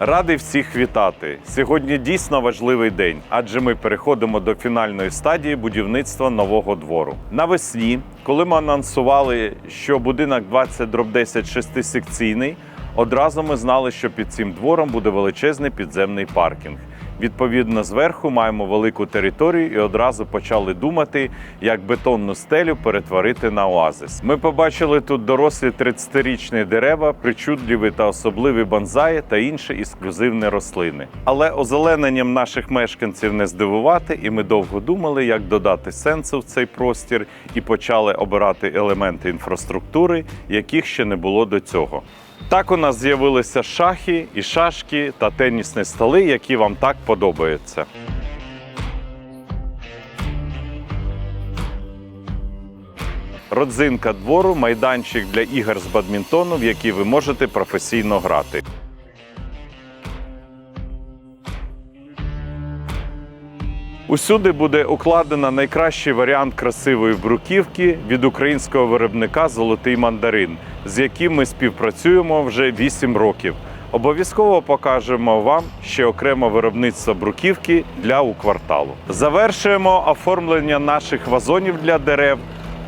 Радий всіх вітати. Сьогодні дійсно важливий день, адже ми переходимо до фінальної стадії будівництва нового двору. Навесні, коли ми анонсували, що будинок 20 дроб 10 шестисекційний, одразу ми знали, що під цим двором буде величезний підземний паркінг. Відповідно, зверху маємо велику територію і одразу почали думати, як бетонну стелю перетворити на оазис. Ми побачили тут дорослі 30-річні дерева, причудливі та особливі бонзаї та інші ексклюзивні рослини. Але озелененням наших мешканців не здивувати, і ми довго думали, як додати сенсу в цей простір, і почали обирати елементи інфраструктури, яких ще не було до цього. Так у нас з'явилися шахи і шашки та тенісні столи, які вам так подобаються. Родзинка двору майданчик для ігор з бадмінтону, в які ви можете професійно грати. Усюди буде укладено найкращий варіант красивої бруківки від українського виробника Золотий мандарин, з яким ми співпрацюємо вже 8 років. Обов'язково покажемо вам ще окремо виробництво бруківки для укварталу. Завершуємо оформлення наших вазонів для дерев.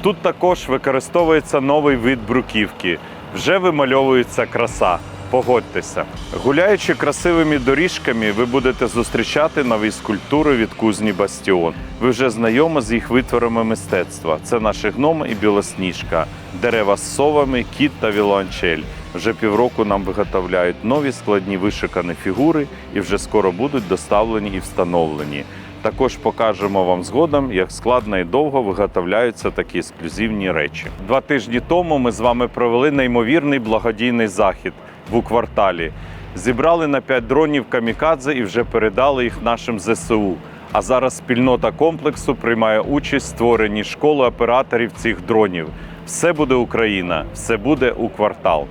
Тут також використовується новий вид бруківки. Вже вимальовується краса. Погодьтеся, гуляючи красивими доріжками, ви будете зустрічати нові скульптури від кузні Бастіон. Ви вже знайомі з їх витворами мистецтва. Це наші гноми і білосніжка, дерева з совами, кіт та вілончель. Вже півроку нам виготовляють нові складні вишикані фігури і вже скоро будуть доставлені і встановлені. Також покажемо вам згодом, як складно і довго виготовляються такі ексклюзивні речі. Два тижні тому ми з вами провели неймовірний благодійний захід в кварталі. Зібрали на 5 дронів камікадзе і вже передали їх нашим ЗСУ. А зараз спільнота комплексу приймає участь в створенні школи операторів цих дронів. Все буде Україна, все буде у квартал.